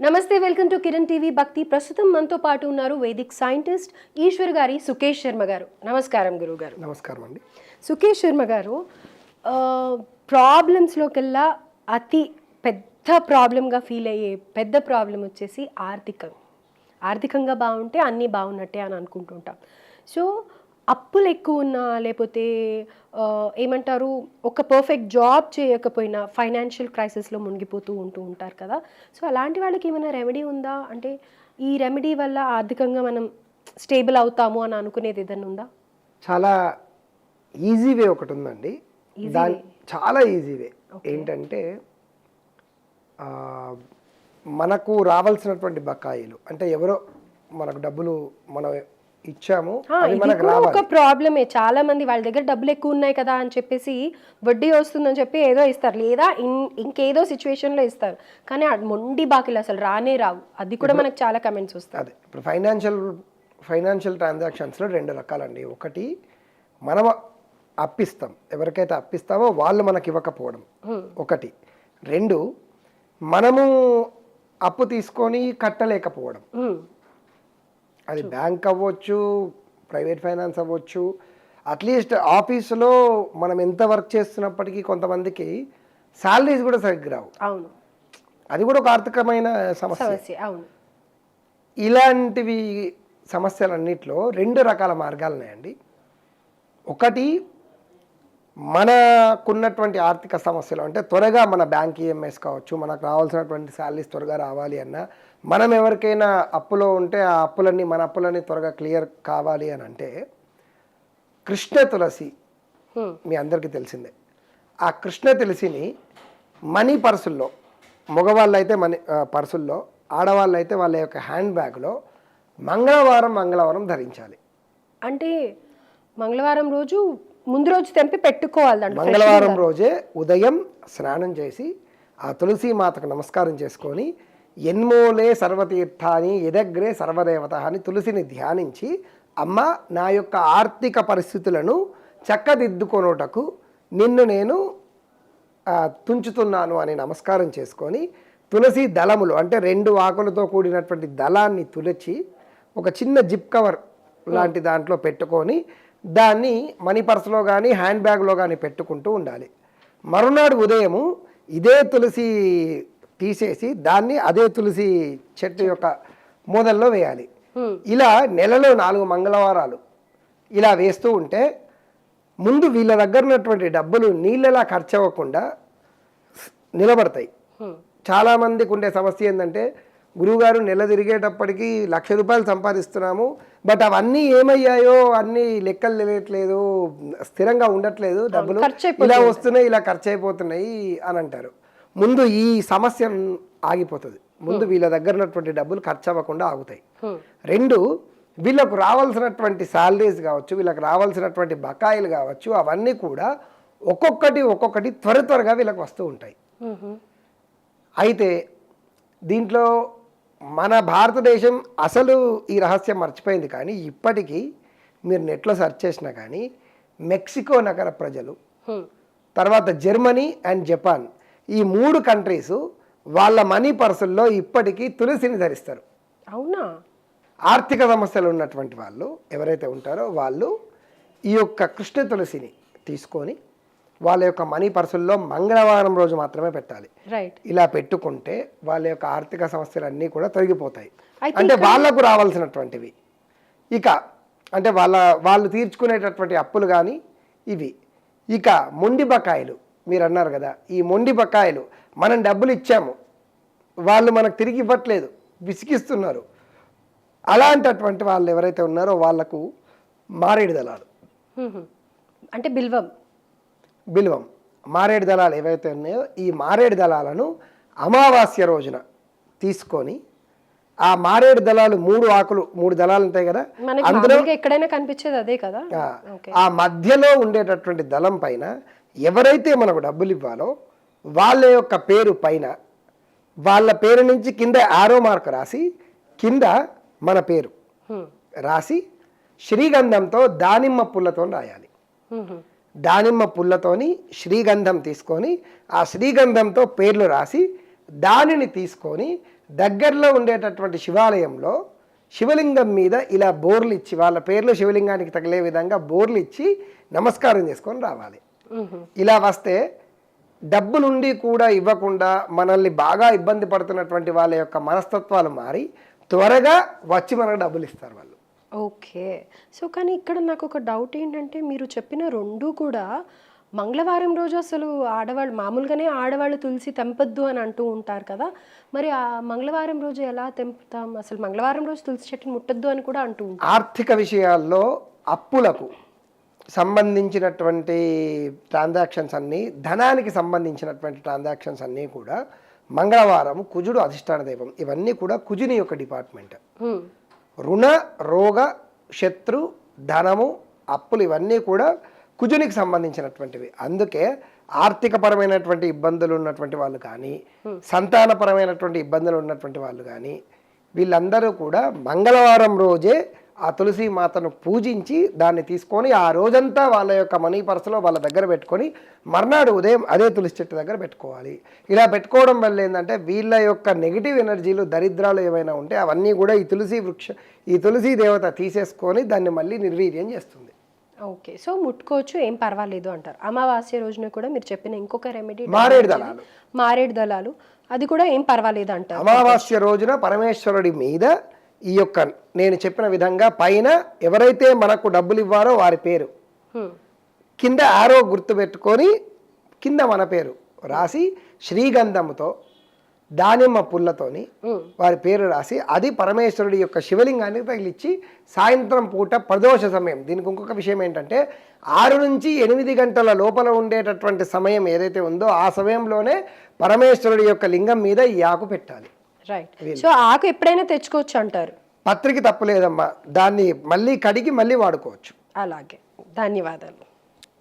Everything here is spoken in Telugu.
నమస్తే వెల్కమ్ టు కిరణ్ టీవీ. భక్తి ప్రస్తుతం మనతో పాటు ఉన్నారు వేదిక్ సైంటిస్ట్ ఈశ్వర్ గారి సుకేష్ శర్మ గారు. నమస్కారం గురువు గారు నమస్కారం అండి. సుకేష్ శర్మ గారు ప్రాబ్లమ్స్లోకెల్లా అతి పెద్ద ప్రాబ్లంగా ఫీల్ అయ్యే పెద్ద ప్రాబ్లం వచ్చేసి ఆర్థికం. ఆర్థికంగా బాగుంటే అన్నీ బాగున్నట్టే అని అనుకుంటుంటాం. సో అప్పులు ఎక్కువ ఉన్నా లేకపోతే ఏమంటారు ఒక పర్ఫెక్ట్ జాబ్ చేయకపోయినా ఫైనాన్షియల్ క్రైసిస్లో మునిగిపోతూ ఉంటూ ఉంటారు కదా. సో అలాంటి వాళ్ళకి ఏమైనా రెమెడీ ఉందా? అంటే ఈ రెమెడీ వల్ల ఆర్థికంగా మనం స్టేబుల్ అవుతాము అని అనుకునేది ఏదైనా ఉందా? చాలా ఈజీ వే ఒకటి ఉందండి. దాని చాలా ఈజీ వే ఏంటంటే మనకు రావాల్సినటువంటి బకాయిలు అంటే ఎవరో మనకు డబ్బులు మనం ఇచ్చాము. ఇది కూడా ఒక ప్రాబ్లమే. చాలా మంది వాళ్ళ దగ్గర డబ్బులు ఎక్కువ ఉన్నాయి కదా అని చెప్పేసి వడ్డీ వస్తుందని చెప్పి ఏదో ఇస్తారు. లేదా ఇంకేదో situation లో ఇస్తారు. కానీ మొండి బాకీలు అసలు రానే రావు. అది కూడా మనకు చాలా కమెంట్స్ వస్తాయి. అదే. ఇప్పుడు ఫైనాన్షియల్ ఫైనాన్షియల్ ట్రాన్సాక్షన్స్లో రెండు రకాలండి. ఒకటి మనం అప్పిస్తాం. ఎవరికైతే అప్పిస్తామో వాళ్ళు మనకి ఇవ్వకపోవడం. ఒకటి. రెండు మనము అప్పు తీసుకొని కట్టలేకపోవడం. అది బ్యాంక్ అవ్వచ్చు ప్రైవేట్ ఫైనాన్స్ అవ్వచ్చు. అట్లీస్ట్ ఆఫీసులో మనం ఎంత వర్క్ చేస్తున్నప్పటికీ కొంతమందికి శాలరీస్ కూడా సరిగ్గా రావు. అవును. అది కూడా ఒక ఆర్థికమైన సమస్య. సమస్య అవును. ఇలాంటివి సమస్యలన్నిటిలో రెండు రకాల మార్గాలు ఉన్నాయండి ఒకటి మనకున్నటువంటి ఆర్థిక సమస్యలు అంటే త్వరగా మన బ్యాంక్ ఈఎంఐస్ కావచ్చు మనకు రావాల్సినటువంటి శాలరీస్ త్వరగా రావాలి అన్నా మనం ఎవరికైనా అప్పులో ఉంటే ఆ అప్పులన్నీ మన అప్పులన్నీ త్వరగా క్లియర్ కావాలి అని అంటే కృష్ణ తులసి మీ అందరికీ తెలిసిందే. ఆ కృష్ణ తులసిని మనీ పర్సుల్లో మగవాళ్ళు అయితే మనీ పర్సుల్లో ఆడవాళ్ళు అయితే వాళ్ళ యొక్క హ్యాండ్ బ్యాగ్లో మంగళవారం మంగళవారం ధరించాలి. అంటే మంగళవారం రోజు ముందు రోజు తెంపి పెట్టుకోవాలి మంగళవారం రోజే ఉదయం స్నానం చేసి ఆ తులసి మాతకు నమస్కారం చేసుకొని ఎన్మోలే సర్వతీర్థాని ఎదగ్రే సర్వదేవత అని తులసిని ధ్యానించి అమ్మ నా యొక్క ఆర్థిక పరిస్థితులను చక్కదిద్దుకొనుటకు నిన్ను నేను తుంచుతున్నాను అని నమస్కారం చేసుకొని తులసి దళములు అంటే రెండు ఆకులతో కూడినటువంటి దళాన్ని తులచి ఒక చిన్న జిప్ కవర్ లాంటి దాంట్లో పెట్టుకొని దాన్ని మనీ పర్సులో కానీ హ్యాండ్ బ్యాగ్లో కానీ పెట్టుకుంటూ ఉండాలి. మరునాడు ఉదయము ఇదే తులసి తీసేసి దాన్ని అదే తులసి చెట్టు యొక్క మూదల్లో వేయాలి. ఇలా నెలలో నాలుగు మంగళవారాలు ఇలా వేస్తూ ఉంటే ముందు వీళ్ళ దగ్గర ఉన్నటువంటి డబ్బులు నీళ్ళలా ఖర్చు అవ్వకుండా నిలబడతాయి. చాలామందికి ఉండే సమస్య ఏంటంటే గురువుగారు నెల తిరిగేటప్పటికి లక్ష రూపాయలు సంపాదిస్తున్నాము. బట్ అవన్నీ ఏమయ్యాయో అన్నీ లెక్కలు తెలియట్లేదు స్థిరంగా ఉండట్లేదు డబ్బులు. ఇలా వస్తున్నాయి ఇలా ఖర్చు అయిపోతున్నాయి అని అంటారు. ముందు ఈ సమస్య ఆగిపోతుంది. ముందు వీళ్ళ దగ్గర ఉన్నటువంటి డబ్బులు ఖర్చు అవ్వకుండా ఆగుతాయి రెండు వీళ్ళకు రావాల్సినటువంటి శాలరీస్ కావచ్చు వీళ్ళకి రావాల్సినటువంటి బకాయిలు కావచ్చు అవన్నీ కూడా ఒక్కొక్కటి ఒక్కొక్కటి త్వర త్వరగా వీళ్ళకి వస్తూ ఉంటాయి. అయితే దీంట్లో మన భారతదేశం అసలు ఈ రహస్యం మర్చిపోయింది కానీ ఇప్పటికీ మీరు నెట్లో సెర్చ్ చేసినా కానీ మెక్సికో నగర ప్రజలు. తర్వాత జర్మనీ అండ్ జపాన్ ఈ మూడు కంట్రీస్ వాళ్ళ మనీ పర్సుల్లో ఇప్పటికీ తులసిని ధరిస్తారు అవునా ఆర్థిక సమస్యలు ఉన్నటువంటి వాళ్ళు ఎవరైతే ఉంటారో వాళ్ళు ఈ యొక్క కృష్ణ తులసిని తీసుకొని వాళ్ళ యొక్క మనీ పర్సుల్లో మంగళవారం రోజు మాత్రమే పెట్టాలి. రైట్ ఇలా పెట్టుకుంటే వాళ్ళ యొక్క ఆర్థిక సమస్యలన్నీ కూడా తొలగిపోతాయి. అంటే వాళ్ళకు రావాల్సినటువంటివి. ఇక అంటే వాళ్ళ వాళ్ళు తీర్చుకునేటటువంటి అప్పులు కానీ ఇవి. ఇక మొండి బకాయిలు మీరు అన్నారు కదా ఈ మొండి బకాయిలు మనం డబ్బులు ఇచ్చాము. వాళ్ళు మనకు తిరిగి ఇవ్వట్లేదు విసిగిస్తున్నారు. అలాంటటువంటి వాళ్ళు ఎవరైతే ఉన్నారో వాళ్ళకు మారేడు దళాలు. హ్మ్, హ్మ్. అంటే బిల్వం. బిల్వం మారేడు దళాలు ఏవైతే ఉన్నాయో ఈ మారేడు దళాలను అమావాస్య రోజున తీసుకొని ఆ మారేడు దళాలు మూడు ఆకులు మూడు దళాలు ఉంటాయి కదా అందులో ఎక్కడైనా కనిపించేది అదే కదా? ఆ, మధ్యలో ఉండేటటువంటి దళం పైన ఎవరైతే మనకు డబ్బులు ఇవ్వాలో వాళ్ళ యొక్క పేరు పైన వాళ్ళ పేరు నుంచి కింద ఆరో మార్క్ రాసి కింద మన పేరు రాసి శ్రీగంధంతో దానిమ్మ పుల్లతో రాయాలి. దానిమ్మ పుల్లతోని శ్రీగంధం తీసుకొని ఆ శ్రీగంధంతో పేర్లు రాసి దానిని తీసుకొని దగ్గరలో ఉండేటటువంటి శివాలయంలో శివలింగం మీద ఇలా బోర్లు ఇచ్చి వాళ్ళ పేర్లు శివలింగానికి తగిలే విధంగా బోర్లు ఇచ్చి నమస్కారం చేసుకొని రావాలి. ఇలా వస్తే డబ్బులుండి కూడా ఇవ్వకుండా మనల్ని బాగా ఇబ్బంది పడుతున్నటువంటి వాళ్ళ యొక్క మనస్తత్వాలు మారి త్వరగా వచ్చి మనకు డబ్బులు ఇస్తారు వాళ్ళు ఓకే. సో కానీ ఇక్కడ నాకు ఒక డౌట్ ఏంటంటే మీరు చెప్పిన రెండు కూడా మంగళవారం రోజు అసలు ఆడవాళ్ళు మామూలుగానే ఆడవాళ్ళు తులసి తెంపొద్దు అని అంటూ ఉంటారు కదా. మరి ఆ మంగళవారం రోజు ఎలా తెంపుతాం? అసలు మంగళవారం రోజు తులసి చెట్టుని ముట్టొద్దు అని కూడా అంటూ ఉంటారు. ఆర్థిక విషయాల్లో అప్పులకు సంబంధించినటువంటి ట్రాన్సాక్షన్స్ అన్నీ ధనానికి సంబంధించినటువంటి ట్రాన్సాక్షన్స్ అన్నీ కూడా మంగళవారం కుజుడు అధిష్టాన దైవం ఇవన్నీ కూడా కుజుని యొక్క డిపార్ట్మెంట్. రుణ రోగ శత్రు ధనము అప్పులు ఇవన్నీ కూడా కుజునికి సంబంధించినటువంటివి. అందుకే ఆర్థికపరమైనటువంటి ఇబ్బందులు ఉన్నటువంటి వాళ్ళు కానీ సంతానపరమైనటువంటి ఇబ్బందులు ఉన్నటువంటి వాళ్ళు కానీ వీళ్ళందరూ కూడా మంగళవారం రోజే ఆ తులసి మాతను పూజించి దాన్ని తీసుకొని ఆ రోజంతా వాళ్ళ యొక్క మనీ పర్సులో వాళ్ళ దగ్గర పెట్టుకొని మర్నాడు ఉదయం అదే తులసి చెట్టు దగ్గర పెట్టుకోవాలి. ఇలా పెట్టుకోవడం వల్ల ఏంటంటే వీళ్ళ యొక్క నెగిటివ్ ఎనర్జీలు దరిద్రాలు ఏమైనా ఉంటే అవన్నీ కూడా ఈ తులసి వృక్ష ఈ తులసి దేవత తీసేసుకొని దాన్ని మళ్ళీ నిర్వీర్యం చేస్తుంది. ఓకే. సో ముట్టుకోవచ్చు ఏం పర్వాలేదు అంటారు. అమావాస్య రోజున కూడా మీరు చెప్పిన ఇంకొక రెమెడీ మారేడు దళాలు. మారేడు దళాలు. అది కూడా ఏం పర్వాలేదు అంటారు? అమావాస్య రోజున పరమేశ్వరుడి మీద ఈ యొక్క నేను చెప్పిన విధంగా పైన ఎవరైతే మనకు డబ్బులు ఇవ్వారో వారి పేరు. కింద ఆరో గుర్తు పెట్టుకొని కింద మన పేరు రాసి శ్రీగంధముతో దానిమ్మ పుల్లతోని. వారి పేరు రాసి అది పరమేశ్వరుడి యొక్క శివలింగానికి తగిలిచ్చి సాయంత్రం పూట ప్రదోష సమయం దీనికి ఇంకొక విషయం ఏంటంటే ఆరు నుంచి ఎనిమిది గంటల లోపల ఉండేటటువంటి సమయం ఏదైతే ఉందో ఆ సమయంలోనే పరమేశ్వరుడి యొక్క లింగం మీద ఈ ఆకు పెట్టాలి రైట్ సో ఆకు ఎప్పుడైనా తెచ్చుకోవచ్చు అంటారు. పత్రికి తప్పలేదమ్మా దాన్ని మళ్ళీ కడిగి మళ్ళీ వాడుకోవచ్చు. అలాగే. ధన్యవాదాలు.